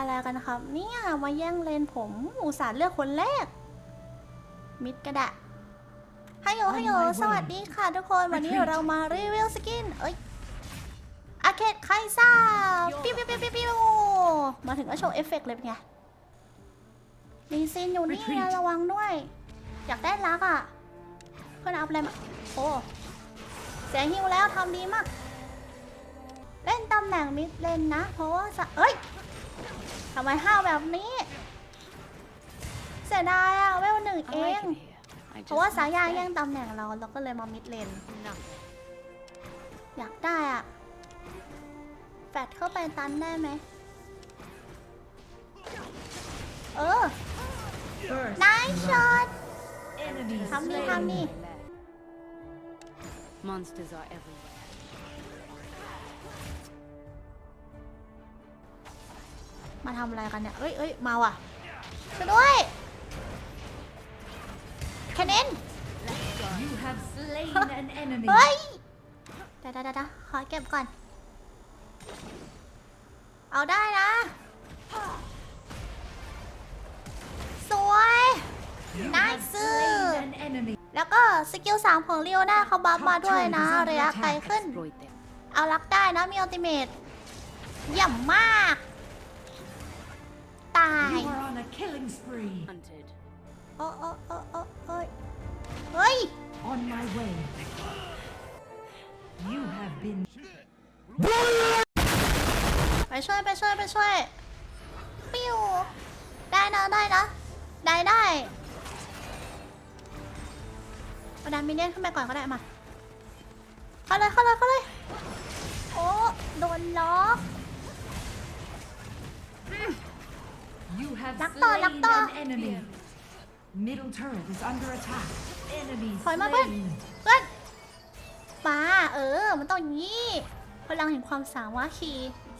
อะไรกันนะครับ เนี่ยมาแย่งเลนผมอุตส่าห์เลือกคนแรก มิดกระดะฮัลโหลฮัลโหลสวัสดีค่ะทุกคน วันนี้เรามารีวิวสกิน เอ้ยอาเคดไคซ่าปิ้วปิ้วปิ้วปิ้วปิ้วมาถึงก็โชว์เอฟเฟกต์เลยเป็นไงลีซินอยู่นี่ Retreat ระวังด้วย อยากได้รักอะ เพื่อนเอาอะไรมาโอ้เสียฮิวแล้วทำดีมาก เล่นตำแหน่งมิดเลนนะ เพราะว่าสะเอ้ย ทำไมห้าวแบบนี้ เสียดายอะเวลหนึ่ง I เอ like ง it here. I เพ just ราะว่าสาย might ยา stay. แย่งตำแหน่งเราเราก็เลยมามิดเลน No. อยากได้อะแฟดเข้าไปตันได้ไหม เออ First นายช็อต enemy ทำนี่ slain. ทำนี่ Monsters are everywhere. มาทำอะไรกันเนี่ยเอ้ยเอ้ยมาว่ะช่วยด้วยแคนเนน You have slain an enemy. เฮ้ยเดี๋ยวเดี๋ยวเดี๋ยวขอเก็บก่อน เอาได้นะ สวย You Nice. have slain an enemy. แล้วก็สกิลสามของเรียวนาเขาบัฟมาด้วยนะระยะไกลขึ้น Exploit them. เอารักได้นะมีอัลติเมตเยี่ยมมาก ตาย You are on a killing spree. Hunted. โอ้โอ้โอ้โอ้เอ้ยเฮ้ย On my way. You have been ไปช่วยไปช่วยไปช่วยปิ้วได้นะได้นะ ได้ได้ประดานมินเนี่ยนขึ้นไปก่อนก็ได้มาเข้าเลยเข้าเลยเข้าเลย โอ้โดนล็อก You have Lắc to, lắc slain to. an enemy. Middle turret is under attack. Enemy ถอยมาเพื่อน slain. เพื่อนมาเออ มันต้องอย่างนี้ พลังแห่งความสามัคคี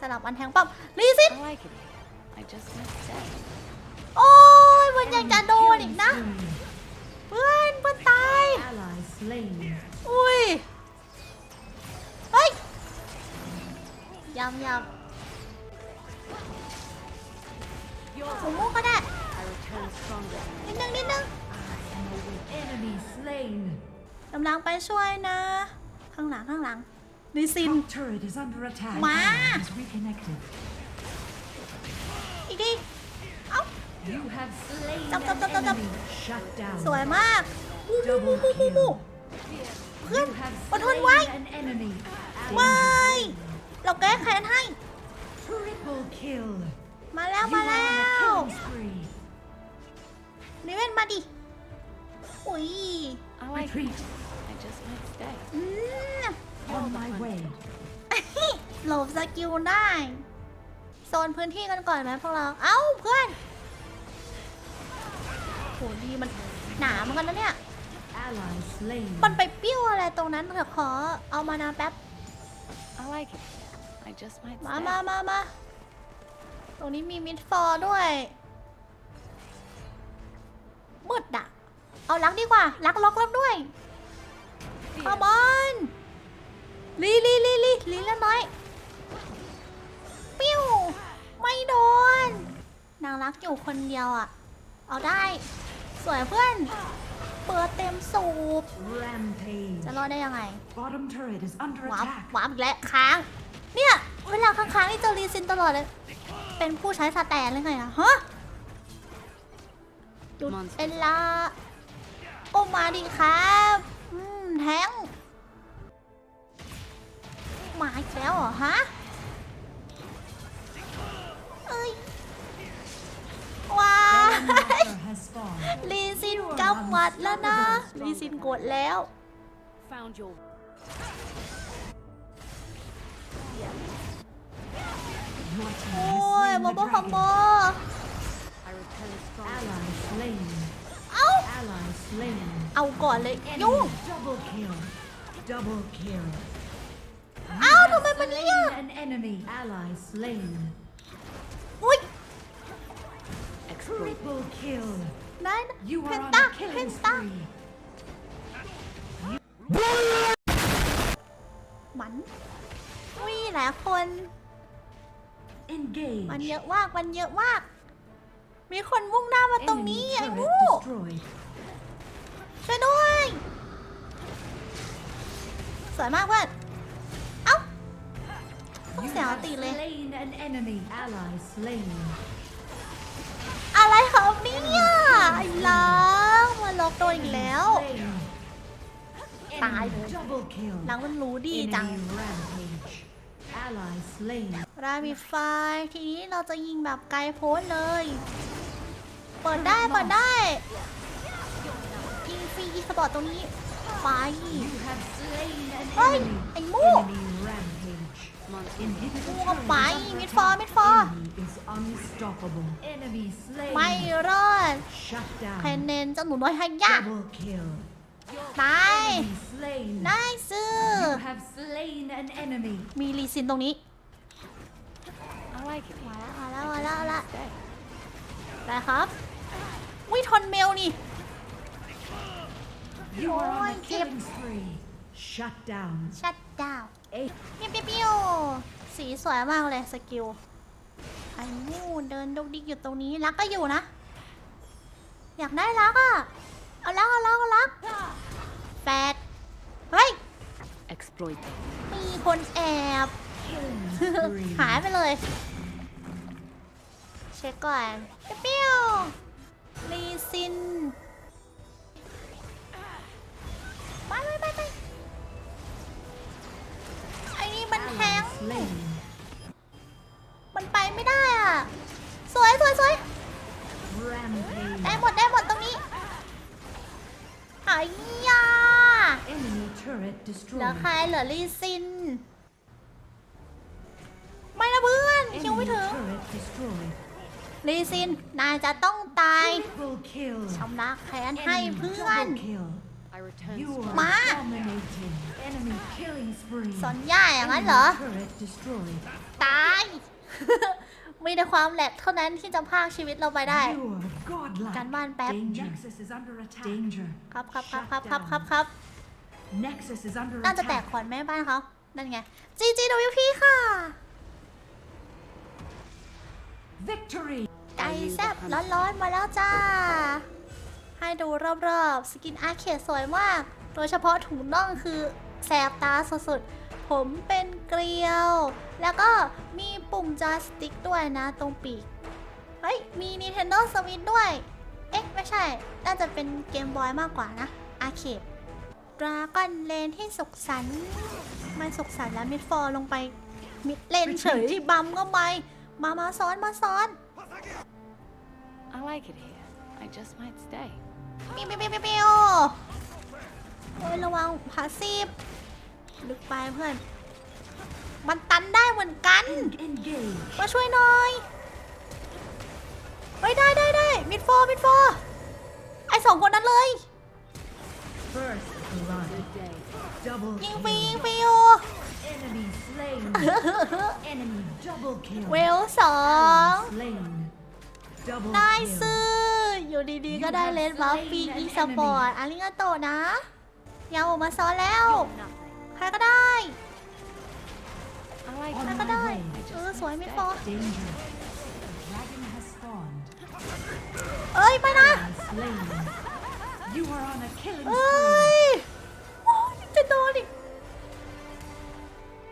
สลับอันแทงป้อมรีซิต I like it here. I just might stay. โอ้ยมันยังจะโดนอีกนะ Killing spree. เพื่อ ขมมุก็ได้ นิดนึงนิดนึงกำลังไปช่วยนะ ข้างหลังข้างหลังดิซิน มา อีกทีเอ้าจับจับจับจับจับสวยมากมูมูมูมูมูมูเพื่อนอดทนไว้ไว้เราแก้แค้นให้ มาแล้ว You มา are แล้ on a ว killing spree. นิเวนมาดิอุ้ย I like it. Retreat. I just might stay. อืม On my way. หลบสกิลได้ โซนพื้นที่กันก่อนไหมพวกเรา เอ้าเพื่อนโหดีมันหนาเหมือนกันนะเนี่ย Ally slain. มันไปปิ้วอะไรตรงนั้นเดี๋ยวขอเอามานาแป๊บ I like it here. I just might มา stay. มามามาต รงนี้มีมิดฟอร์ด้วยมืดอะเอาลักดีกว่าลักล็อกแล้วด้วยขบอนลีลีลีลีลีแล้วน้อยปิ้วไม่โดน นางรักอยู่คนเดียวอะเอาได้ สวยเพื่อน เปิดเต็มสูบ Rampage. จะรอดได้ยังไง Bottom turret is under วาร์ป attack. วาร์ปอีกแล้วค้าง เนี่ย เวลาค้างๆนี่เจอรีซินตลอดเลย เป็นผู้ใช้สแตนเลยไงอะฮะหยุด Monster เอลาโอ้มาดิครับอืมแทงมาอีกแล้วเหรอฮะเอ้ยว้า Baron ย Nashor has spawned. ลีซินกำหมัดแล้วนะ ลีซินกดแล้ว Found your โอ้ย slain โม the โบคอมโบ dragon. I return stronger. Ally slain. เอ้า Ally slain. เอาก่อนเลยยุ่ง Enemy double kill. Double kill. เอ้าทำไมมันเนี่ย An enemy. Ally slain. อุ้ย Exploit. Triple kill. ได้นะ You เพ are น on ตา a เพ killing นตา spree. หมันอุ้ยหลายคน In มัน Engage. เยอะมาก มันเยอะมาก มีคนมุ่งหน้ามาตรงนี้ Enemy ไอ้ turret มู destroyed. ช่วยด้วย สวยมากเพื่อน เอ้า ต้อง You เสียง have ตีเลย slain an enemy. Ally slain. อะไรครับเนี่ยไอ้ล้างมาล็อกตัวอีกแล้ว Slain. ตาย Enemy double kill. ล้างมันรู้ดีจัง Enemy rampage. Ally slain. รามีไฟทีนี้เราจะยิงแบบไกลโพ้นเลย เปิดได้เปิดได้ยิงฟรีอีสปอร์ตตรงนี้ไฟ You have slain an เฮ้ย enemy. ไอ้มู Enemy rampage. Inhibitor มูเข้าไป turret มิดฟอร์มิดฟอร์ Enemy is unstoppable. Enemy slain. ไม่รอด Shut แคน down. เนนเจ้าหนูน้อยฮายะ Double kill. ตาย Enemy slain. ได้ซื้อ You have slain an enemy. มีรีซินตรงนี้ I like it. มา here. แล้ว I มาแล้ว just มาแล้ว might stay. ได้ครับวิทนเมลนี่ You are on Oh, a killing spree. Shut down. ชัดดาว Eight. ปิ้วปิ้วปิ้วสีสวยมากเลยสกิลไอ้มูเดินดกดิกอยู่ตรงนี้รักก็อยู่นะ อยากได้รักอะ เอารักเอารักเอารักแฟดเฮ้ย Exploit them. มีคนแอบ Killing spree. หายไปเลย เช็คก่อนปิ้วๆลีซิน ไปไปไปไปไอ้นี่มันแท Ally ง slain. เหลือ destroyed. ใครเหลือลีซิน ไม่นะเพื่อนคิว Enemy ไม่ถึง turret destroyed. ลีซิน นายจะต้องตาย Triple kill. ชำระแค้นให้ Enemy เพื่อน double kill. I return You strong. are Ma. dominating. Enemy killing spree. สอนย่าอย่างนั้นเหรอ Enemy turret destroyed. ตาย มีแต่ความแหลกเท่านั้นที่จะพากชีวิตเราไปได้ You are godlike. การบ้านแป๊บ Danger. Nexus is under attack. Danger. ครับครับครับ Shut ครับครับ down. ครับครับ Nexus is under น่าจะแตก attack. ขอนแม่บ้านเขานั่นไง GGWP ค่ะ Victory. ไก่แซ่บร้อนๆมาแล้วจ้า ให้ดูรอบๆ สกินอาร์เคดสวยมาก โดยเฉพาะถุงน่องคือแสบตาสุดๆ ผมเป็นเกลียว แล้วก็มีปุ่มจอยสติ๊กด้วยนะตรงปีก เฮ้ย มี Nintendo Switch ด้วย เอ๊ะ ไม่ใช่ น่าจะเป็นเกมบอยมากกว่านะอาร์เคด ดราก้อนเลนที่สุขสันต์ไม่สุขสันต์แล้วมิดฟอร์ลงไป มิดเลนเฉยบัมก็ไม่มามาซ้อนมาซ้อน I like it here. I just might stay. ปิ้วปิ้วปิ้วปิ้วปิ้วโอ้ยระวังพาซีฟลึกไปเพื่อน มันตันได้เหมือนกัน Engage. มาช่วยหน่อย เฮ้ยได้ได้ได้มิดโฟมิดโฟไอสองคนนั้นเลย First blood. Day. Double ยิงฟรียิงฟรีอยู่เวลสองได้ซื้ออยู่ดีๆ ก็ได้เลนบัฟฟรีอีสปอร์ตอาริงาโตนะยาวมาซ้อนแล้ว ใครก็ได้ใครก็ได้เออสวยไม่ฟอเอ้ยไปนะ You are on a killing เอ้ spree. ยโอ้ยจะโดนอีก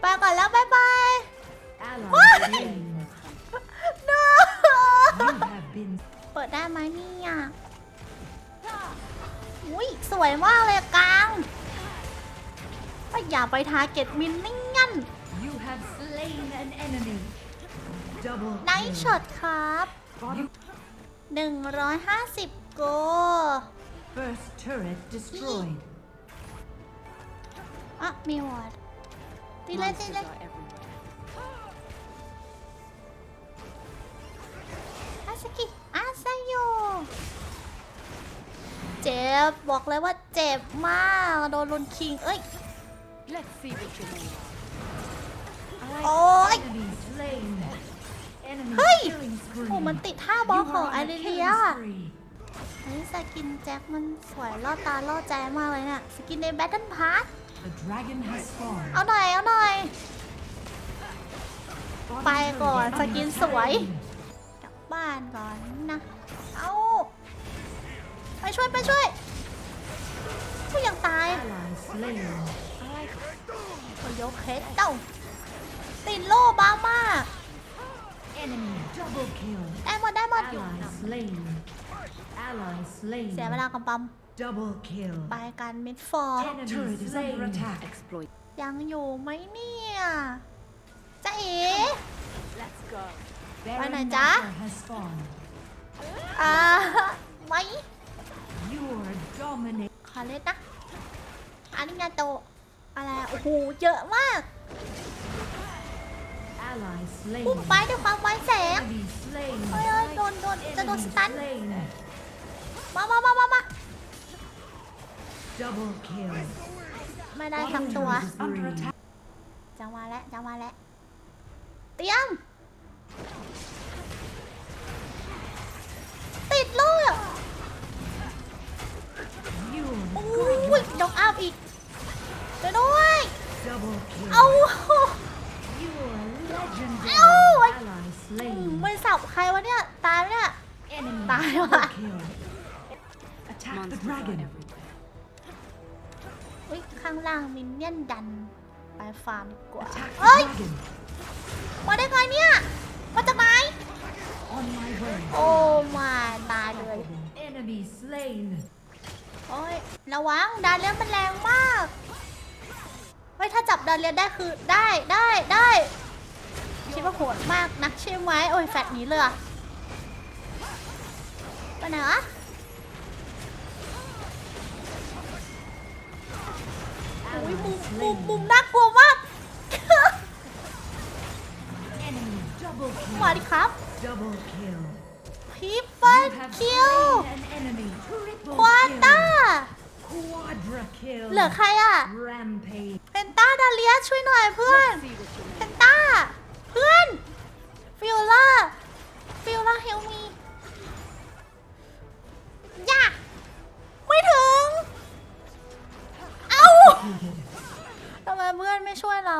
ไปก่อนแล้วบ๊ายบาย Ally What? slain. no You have been เปิดได้ไหมเนี่ยอุ้ยสวยมากเลยอะกลางก็อย่าไปทาร์เก็ตมินนี่งั้น You have slain an enemy. Double ไนท์ kill. ช็อตครับ Bottom 150 โก first turret destroyed. อะมีวอร์ดตีเลยตี monsters เลย are everywhere. อาสกิอาซาโยเจ็บ บอกเลยว่าเจ็บมาก โดนลุนคิง เอ้ย Let's see what you know. I like โอ้ย Enemy slain. Enemy Hey! killing spree. โอ้มันติดท่าบอ You ลของ are ไอ on a ริ killing เลีย spree. เฮ้ยสกินแจ็คมันสวยล่อตาล่อใจมากเลยเนี่ยสกินในแบทเทิลพาร์ The dragon has spawned. เอาหน่อย เอาหน่อย ไปก่อนสกินสวยกลับบ้านก่อนนะ เอาไปช่วยไปช่วยผู้ยังตาย Ally slain. I like it. โอยกเคสเจ้าติดโล่บ้ามาก Enemy double kill. ได้หมดได้หมด Ally slain. Ally slain. เสียเวลากำปั๊ม Double kill. ไปกันมิดฟอร์ Enemy turret is under attack. Exploit. ยังอยู่ไหมเนี่ยจ๊ะเอ๋ Let's go. Baron này chá? Nashor has spawned. อ่าไหม You are dominating. ขอเล่นนะอันนี้งานโตะอะไร โอ้โห เยอะมาก Ally slain. พุ่งไปด้วยความไวแสง Enemy slain. เฮ้ยเฮ้ยโดนโดนจะโดน Enemy สตัน slain. มามามามามา Double kill. ไม่ได้ทั้งตัว Turret is under attack. จังหวะแล้วจังหวะแล้วเตรียม ติดลูก You โอ้ are ยดอกอัพอีกไปด้วย double kill. เอา You are legendary. Ow! Ally อืม slain. ไม่สับใครวะเนี่ย ตายไหมเนี่ย Enemy Bye. double kill. Attack the Monsters are dragon. everywhere. อุ้ยข้างล่างมินเนี่ยนดัน ไปฟาร์มดีกว่า Attack เฮ้ย the dragon. มาได้ไงเนี่ย มาจากไหน On my way. โอ้มาตายเลย Enemy slain. โอ้ยระวังดานเลียนมันแรงมากเฮ้ยถ้าจับดานเลียนได้คือได้ได้ได้คิดว่าโหดมากนักใช่ไหมโอ้ยแฟดหนี้เลยอะไปไหนวะ อ้ยมุมมุมมุมน่ากลัวมาก มาดิครับพีเปิลคิวควาต้าเหลือใครอะเพนต้าดาเลียช่วยหน่อยเพื่อนเพนต้า เพื่อนฟิโอล่าฟิโอล่าเฮลมีย่าไม่ถึง ทำไมเพื่อนไม่ช่วยเรา